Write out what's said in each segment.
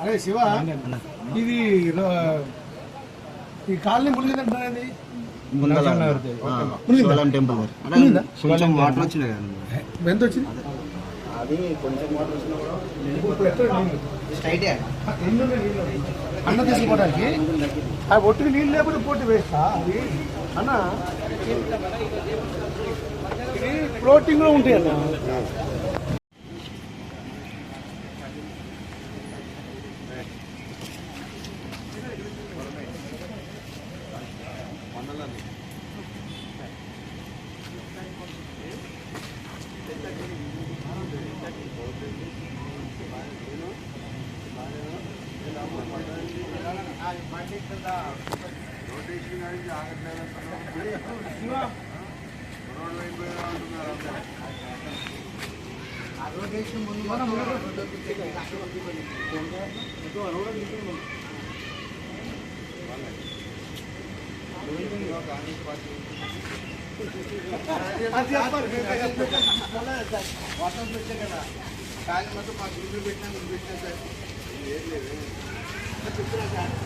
అరే శివ ఇది ఈ కాలనీ మునిగిందంటే శివాలయం టెంపుల్? కొంచెం వాటర్ వచ్చినాయి కదా ఎంత వచ్చింది అది. కొంచెం వాటర్ వచ్చినా కూడా? స్ట్రైటే? అన్న తీసుకోవడానికి? ఆ ఒట్టికి నీళ్ళు లేకపోతే పోటీ వేస్తా? అది అన్న? ఇది ఫ్లోటింగ్లో ఉంటాయి అన్న మీ పేరేంటి నా పేరు వెంకటస్వామి సార్.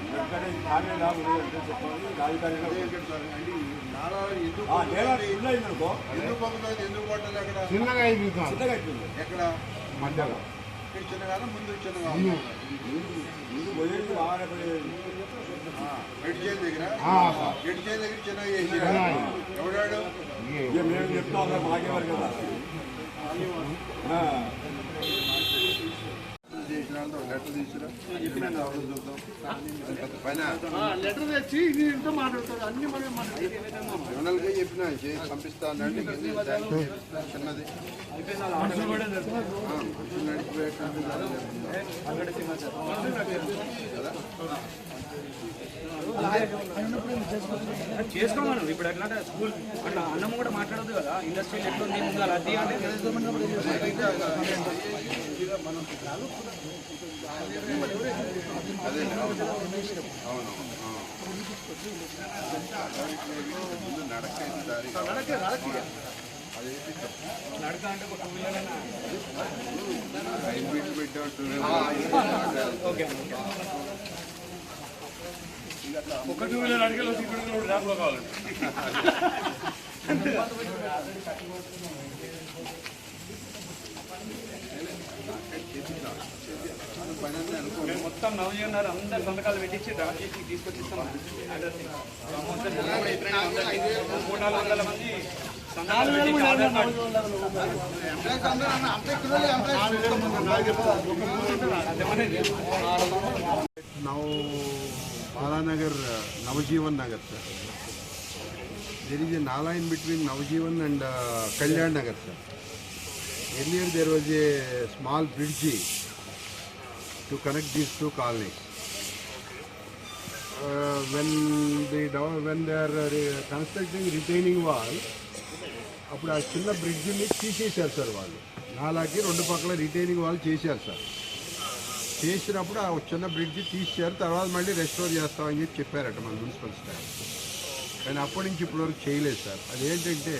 ఎందుకంటే కార్యం కాదు చెప్పాలి రాజధాని అదే ఇక్కడ సార్ అంటే ఈ నాళాలు ఎందుకు నేల పొందుతుంది? చిన్న అయిందనుకో ఎందుకు పొందుతుంది ఎందుకు పడ్డది అక్కడ చిన్నగా అయింది చిన్నగా అయిపోయింది ఎక్కడ మధ్యలో ఇక్కడ చిన్నగా ముందు చిన్నగా ముందు పోయేది పోయేది గడి చేతి దగ్గర గడి చేతి దగ్గర చిన్నగా ఎవడాడు మేము మాకేవారు కదా లెటర్ తెచ్చి ఇది మాట్లాడతారు అన్ని మనం చెప్పిన చేసి చిన్నది ఆ, కదా చేసుకోమను. ఇప్పుడు ఎట్లా అంటే స్కూల్ అట్లా అన్నం కూడా మాట్లాడదు కదా. ఇండస్ట్రీ ఎట్లా ఉంది ముందు అలా అది అంటే నడక అంటే ఒక టూ వీలర్ ఓకే. ఒక టూ వీలర్ అడిగేలో ఇక్కడ ర్యాప్లో కావాలి పని అంతా అనుకో మేము మొత్తం నవజీవన్ గారు అందరు సంతకాలు పెట్టించి డ్రా చేసి తీసుకొచ్చి ఇస్తాం అడ్రస్ మొత్తం మూడు నాలుగు వందల మంది Balanagar Navajeevan Nagar. Sir there is a nala in between Navajeevan and Kalyan Nagar sir. Earlier there was a small bridge to connect this two colonies. When the when they are constructing retaining wall అప్పుడు ఆ చిన్న బ్రిడ్జిని తీసేసారు sir వాళ్ళు. నాలాకి రెండు పక్కల retaining wall చేశారు sir. చేసినప్పుడు ఆ చిన్న బ్రిడ్జ్ తీసారు తర్వాత మళ్ళీ రెస్టోర్ చేస్తామని చెప్పి చెప్పారట మన మున్సిపల్ స్టాఫ్ కానీ అప్పటి నుంచి ఇప్పటి వరకు చేయలేదు సార్. అదేంటంటే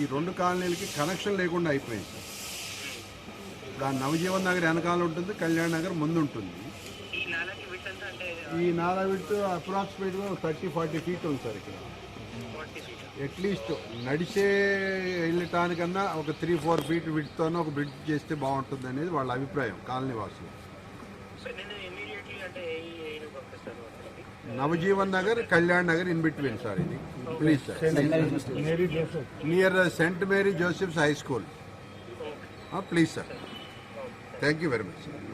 ఈ రెండు కాలనీలకి కనెక్షన్ లేకుండా అయిపోయింది సార్. ఇప్పుడు ఆ నవజీవన్ నగర్ వెనకాల ఉంటుంది కళ్యాణ్ నగర్ ముందు ఉంటుంది ఈ నాలా విడ్త్ అప్రాక్సిమేట్గా థర్టీ ఫార్టీ ఫీట్ ఉంది సార్ ఇక్కడ. అట్లీస్ట్ నడిచే వెళ్ళటానికన్నా ఒక త్రీ ఫోర్ ఫీట్ విడుతోనే ఒక బ్రిడ్జ్ చేస్తే బాగుంటుంది అనేది వాళ్ళ అభిప్రాయం కాలనీ వాసులు. Navajeevan Nagar Kalyan Nagar in between sir ఇది. Please sir near Saint Mary Joseph's high school please sir thank you very much sir